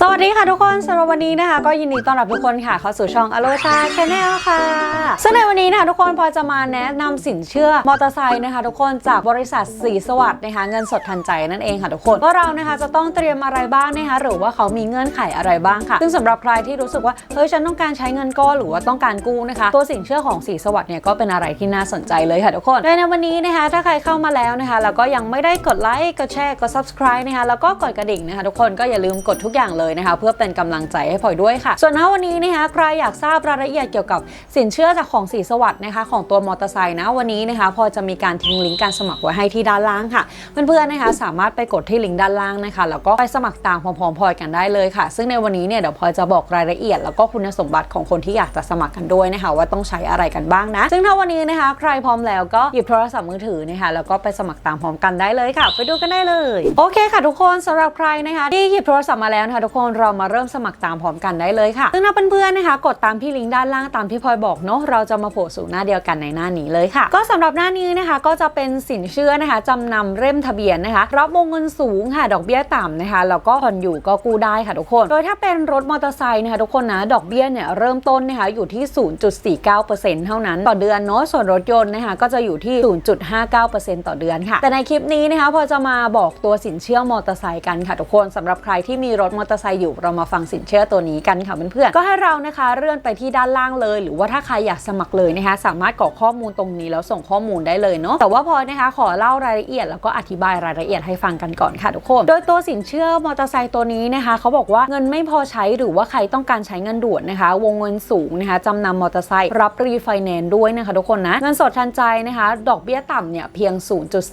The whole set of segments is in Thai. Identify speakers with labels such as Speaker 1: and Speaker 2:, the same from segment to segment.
Speaker 1: สวัสดีค่ะทุกคนสำหรับวันนี้นะคะ ก็ยินดีต้อนรับทุกคนค่ะเข้าสู่ช่องอโลชาชาแนลค่ะซึ่งในวันนี้นะคะทุกคนพอจะมาแนะนำสินเชื่อมอเตอร์ไซค์นะคะ ทุกคนจากบริษัทสีสวัสด์นะคะเงินสดทันใจนั่นเองค่ะทุกคนว่าเรานะคะจะต้องเตรียมอะไรบ้างนะคะหรือว่าเขามีเงื่อนไขอะไรบ้างค่ะ ซึ่งสำหรับใครที่รู้สึกว่าเฮ้ยฉันต้องการใช้เงินก้อนหรือว่าต้องการกู้นะคะ ตัวสินเชื่อของสีสวัสด์เนี่ยก็เป็นอะไรที่น่าสนใจเลยค่ะทุกคนในวันนี้นะคะ ถ้าใครเข้ามาแล้วนะคะแล้วก็ยังไม่ได้กดไลค์กดแชร์กด subscribe นะคะแล้วก็กดกระดิ่งนะคะทุกคนก็อย่าลืมกดทุกอย่างเลยนะคะ เพื่อเป็นกำลังใจให้พลอยด้วยค่ะ ส่วนณวันนี้นะคะใครอยากทราบรายละเอียดเกี่ยวกับสินเชื่อจากของสีสวัสด์นะคะ ของตัวมอเตอร์ไซค์นะวันนี้นะคะพลอยจะมีการทิ้งลิงก์การสมัครไว้ให้ที่ด้านล่างค่ะเพื่อนๆนะคะสามารถไปกดที่ลิงก์ด้านล่างนะคะแล้วก็ไปสมัครตามพร้อมๆพลอยกันได้เลยค่ะ ซึ่งในวันนี้เนี่ยเดี๋ยวพลอยจะบอกรายละเอียด แล้วก็คุณสมบัติของคนที่อยากจะสมัครกันด้วยนะคะ ว่าต้องใช้อะไรกันบ้างนะ ซึ่งถ้าวันนี้นะคะ ใครพร้อมแล้วก็หยิบโทรศัพท์มือถือนะคะแล้วก็ไปสมัครตามพร้อมกันได้เลยค่ะ ไปดูกันได้เลย โอเคค่ะทุกคนสำหรับใครนะคะที่หยิบโทรศัพท์มาแล้วนะคะทุกคนเรามาเริ่มสมัครตามพร้อมกันได้เลยค่ะ ซึ่งถ้าเพื่อนๆนะคะ กดตามที่ลิงก์ด้านล่างตามที่พลอยบอกเนาะเราจะมาโผล่สู่หน้าเดียวกันในหน้านี้เลยค่ะ ก็สำหรับหน้านี้นะคะก็จะเป็นสินเชื่อนะคะจำนำเล่มทะเบียนนะคะ รับวงเงินสูงค่ะ ดอกเบี้ยต่ำนะคะแล้วก็ผ่อนอยู่ก็กู้ได้ค่ะทุกคน โดยถ้าเป็นรถมอเตอร์ไซค์นะคะทุกคนนะดอกเบี้ยเนี่ยเริ่มต้นนะคะอยู่ที่ 0.49%เท่านั้นต่อเดือนเนาะส่วนรถยนต์นะคะก็จะอยู่ที่ 0.59%ต่อเดือนค่ะ แต่ในคลิปนี้นะคะพอจะมาบอกตัวสินเชื่อมอเตอร์ไซค์กันค่ะทุกคนสำหรับใครที่มีรถมอเตอร์ไซค์อยู่ เรามาฟังสินเชื่อตัวนี้กันค่ะเพื่อนๆก็ให้เรานะคะเลื่อนไปที่ด้านล่างเลย หรือว่าถ้าใครอยากสมัครเลยนะคะ สามารถกรอกข้อมูลตรงนี้แล้วส่งข้อมูลได้เลยเนาะแต่ว่าพอนะคะขอเล่ารายละเอียดแล้วก็อธิบายรายละเอียดให้ฟังกันก่อนค่ะทุกคนโดยตัวสินเชื่อมอเตอร์ไซค์ตัวนี้นะคะเขาบอกว่าเงินไม่พอใช้หรือว่าใครต้องการใช้เงินด่วนนะคะ วงเงินสูงนะคะจำนำมอเตอร์ไซค์รับรีไฟแนนซ์ด้วยนะคะทุกคนนะเงินสดทันใจนะคะ ดอกเบี้ยต่ำเนี่ยเพียง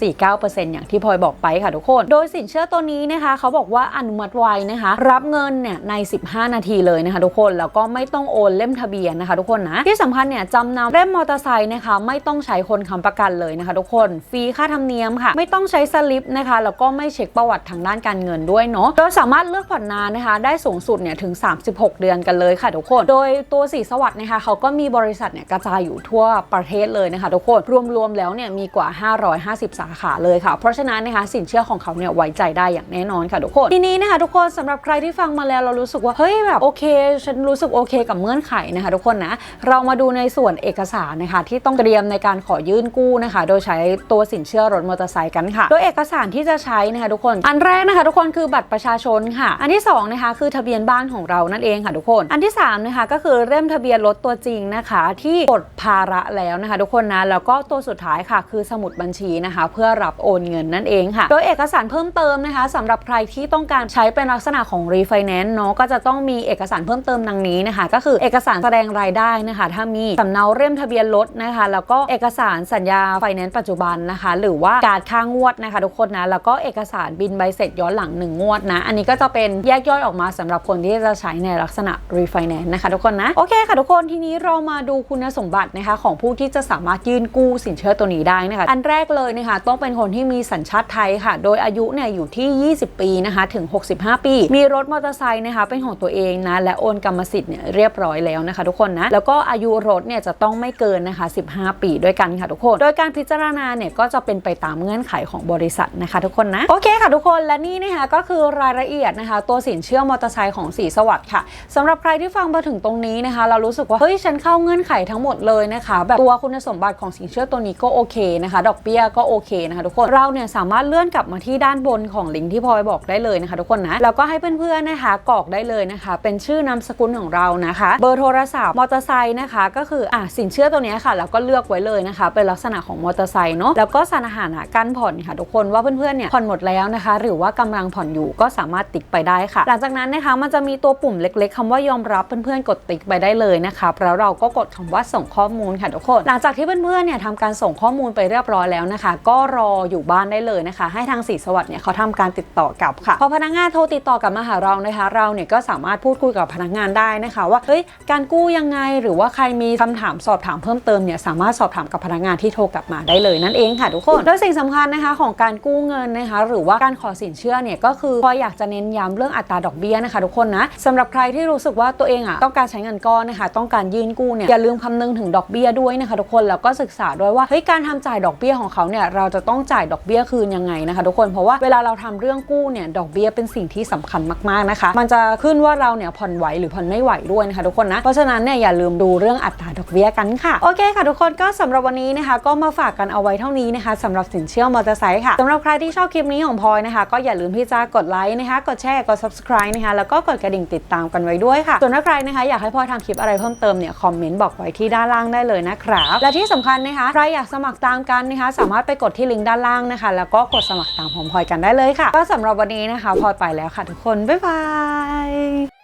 Speaker 1: 0.49%อย่างที่พลอยบอกไปค่ะทุกคน โดยสินเชื่อตัวนี้นะคะ เขาบอกว่าอนุมัติไวนะคะรับเงินเนี่ยใน 15 นาทีเลยนะคะทุกคนแล้วก็ไม่ต้องโอนเล่มทะเบียนนะคะทุกคนนะที่สำคัญเนี่ยจำนำเล่มมอเตอร์ไซค์นะคะไม่ต้องใช้คนค้ำประกันเลยนะคะทุกคนฟรีค่าธรรมเนียมค่ะ ไม่ต้องใช้สลิปนะคะแล้วก็ไม่เช็คประวัติทางด้านการเงินด้วยเนาะโดยสามารถเลือกผ่อนนานนะคะ ได้สูงสุดเนี่ยถึง 36 เดือนกันเลยค่ะทุกคน โดยตัวสีสวัสด์นะคะเขาก็มีบริษัทเนี่ยกระจายอยู่ทั่วประเทศเลยนะคะทุกคนรวมๆแล้วเนี่ยมีกว่า 550 สาขาเลยค่ะ เพราะฉะนั้นนะคะสินเชื่อของเขาเนี่ยไว้ใจได้อย่างแน่นอนค่ะทุกคนทีนี้นะคะทุกคนสำหรับใครที่ฟังมาแล้วเรารู้สึกว่าเฮ้ยแบบโอเค ฉันรู้สึกโอเคกับเงื่อนไขนะคะทุกคนนะเรามาดูในส่วนเอกสารนะคะที่ต้องเตรียมในการขอยื่นกู้นะคะ โดยใช้ตัวสินเชื่อรถมอเตอร์ไซค์กันค่ะ โดยเอกสารที่จะใช้นะคะทุกคนอันแรกนะคะ ทุกคนคือบัตรประชาชนค่ะ อันที่สองนะคะคือทะเบียนบ้านของเรานั่นเองค่ะทุกคน อันที่สามนะคะก็คือเล่มทะเบียนรถตัวจริงนะคะ ที่ปลดภาระแล้วนะคะ ทุกคนนะแล้วก็ตัวสุดท้ายค่ะ คือสมุดบัญชีนะคะ เพื่อรับโอนเงินนั่นเองค่ะ โดยเอกสารเพิ่มเติมนะคะสำหรับใครที่ต้องการใช้เป็นลักษณะของรีไฟแนนซ์เนาะก็จะต้องมีเอกสารเพิ่มเติมดังนี้นะคะ ก็คือเอกสารแสดงรายได้นะคะ ถ้ามีสำเนาเล่มทะเบียนรถนะคะ แล้วก็เอกสารสัญญาไฟแนนซ์ปัจจุบันนะคะ หรือว่าการค่างวดนะคะ ทุกคนนะแล้วก็เอกสารบินใบเสร็จย้อนหลัง 1 งวดนะ อันนี้ก็จะเป็นแยกย่อยออกมาสำหรับคนที่จะใช้ในลักษณะรีไฟแนนซ์นะคะ ทุกคนนะโอเคค่ะทุกคนทีนี้เรามาดูคุณสมบัตินะคะของผู้ที่จะสามารถยื่นกู้สินเชื่อตัวนี้ได้นะคะ อันแรกเลยนะคะต้องเป็นคนที่มีสัญชาติไทยค่ะ โดยอายุเนี่ยอยู่ที่ 20 ปีนะคะถึง 65 ปีมีรถมอเตอร์ไซค์นะคะเป็นของตัวเองนะและโอนกรรมสิทธิ์เนี่ยเรียบร้อยแล้วนะคะ ทุกคนนะแล้วก็อายุรถเนี่ยจะต้องไม่เกินนะคะ 15 ปีด้วยกันค่ะทุกคน โดยการพิจารณาเนี่ยก็จะเป็นไปตามเงื่อนไขของบริษัทนะคะ ทุกคนนะโอเคค่ะทุกคนและนี่นะคะก็คือรายละเอียดนะคะ ตัวสินเชื่อมอเตอร์ไซค์ของสีสวัสดิ์ค่ะสำหรับใครที่ฟังมาถึงตรงนี้นะคะ เรารู้สึกว่าเฮ้ยฉันเข้าเงื่อนไขทั้งหมดเลยนะคะ แบบตัวคุณสมบัติของสินเชื่อตัวนี้ก็โอเคนะคะ ดอกเบี้ยก็โอเคนะคะ ทุกคนเราเนี่ยสามารถเลื่อนกลับมาที่ด้านบนของลิงก์ที่พลอยบอกได้เลยนะคะ ทุกคนนะแล้วก็ให้เพื่อนๆนะคะกรอกได้เลยนะคะ เป็นชื่อนามสกุลของเรานะคะ เบอร์โทรศัพท์มอเตอร์ไซค์นะคะ ก็คืออะสินเชื่อตัวนี้ค่ะแล้วก็เลือกไว้เลยนะคะ เป็นลักษณะของมอเตอร์ไซค์เนาะแล้วก็สถานะการผ่อนค่ะทุกคนว่าเพื่อนๆเนี่ยผ่อนหมดแล้วนะคะ หรือว่ากำลังผ่อนอยู่ก็สามารถติ๊กไปได้ค่ะ หลังจากนั้นนะคะมันจะมีตัวปุ่มเล็ก ๆคำว่ายอมรับเพื่อนๆกดติ๊กไปได้เลยนะคะแล้วเราก็กดคำว่าส่งข้อมูลค่ะทุกคน หลังจากที่เพื่อนๆเนี่ยทำการส่งข้อมูลไปเรียบร้อยแล้วนะคะ ก็รออยู่บ้านได้เลยนะคะ ให้ทางสีสวัสดิ์เนี่ยเขาทำการติดต่อกลับค่ะพอพนักงานโทรติดต่อกับมาหาเรานะคะ เราเนี่ยก็สามารถพูดคุยกับพนักงานได้นะคะ ว่าเฮ้ยการกู้ยังไงหรือว่าใครมีคำถามสอบถามเพิ่มเติมเนี่ยสามารถสอบถามกับพนักงานที่โทรกลับมาได้เลยนั่นเองค่ะทุกคนโดยสิ่งสำคัญนะคะของการกู้เงินนะคะ หรือว่าการขอสินเชื่อเนี่ยก็คือพออยากจะเน้นย้ำเรื่องอัตราดอกเบี้ยนะคะ ทุกคนนะสำหรับใครที่รู้สึกว่าตัวเองอะต้องการใช้เงินก้อนนะคะ ต้องการยื่นกู้เนี่ยอย่าลืมคำนึงถึงดอกเบี้ยด้วยนะคะ ทุกคนแล้วก็ศึกษาด้วยว่าเฮ้ยการทำจ่ายดอกเบี้ยของเขาเนี่ยเราจะต้องจ่ายดอกเบี้ยคืนยังไงนะคะ ทุกคนเพราะว่าเวลาเราทำเรื่องกู้เนี่ยดอกเบี้ยเป็นสิ่งที่สำคัญมากๆนะคะ มันจะขึ้นว่าเราเนี่ยผ่อนไหวหรือผ่อนไม่ไหวด้วยนะคะทุกคนนะ เพราะฉะนั้นเนี่ยอย่าลืมดูเรื่องอัตราดอกเบี้ยกันค่ะ โอเคค่ะทุกคนก็สำหรับวันนี้นะคะ ก็มาฝากกันเอาไว้เท่านี้นะคะสำหรับสินเชื่อมอเตอร์ไซค์ค่ะสำหรับใครที่ชอบคลิปนี้ของพลอยนะคะ ก็อย่าลืมที่จะกดไลค์นะคะ กดแชร์ กด subscribe นะคะ แล้วก็กดกระดิ่งติดตามกันไว้ด้วยค่ะส่วนถ้าใครนะคะอยากให้พลอยทำคลิปอะไรเพิ่มเติมเนี่ยคอมเมนต์บอกไว้ที่ด้านล่างได้เลยนะครับและที่สำคัญนะคะใครอยากสมัครตามกันนะคะ สามารถไปกดที่ลิงก์ด้านล่างนะคะ แล้วก็กดสมัครตามของพลอยกันได้เลยค่ะ ก็สำหรับวันนี้นะคะพลอยไปแล้วค่ะทุกคนบ๊ายบาย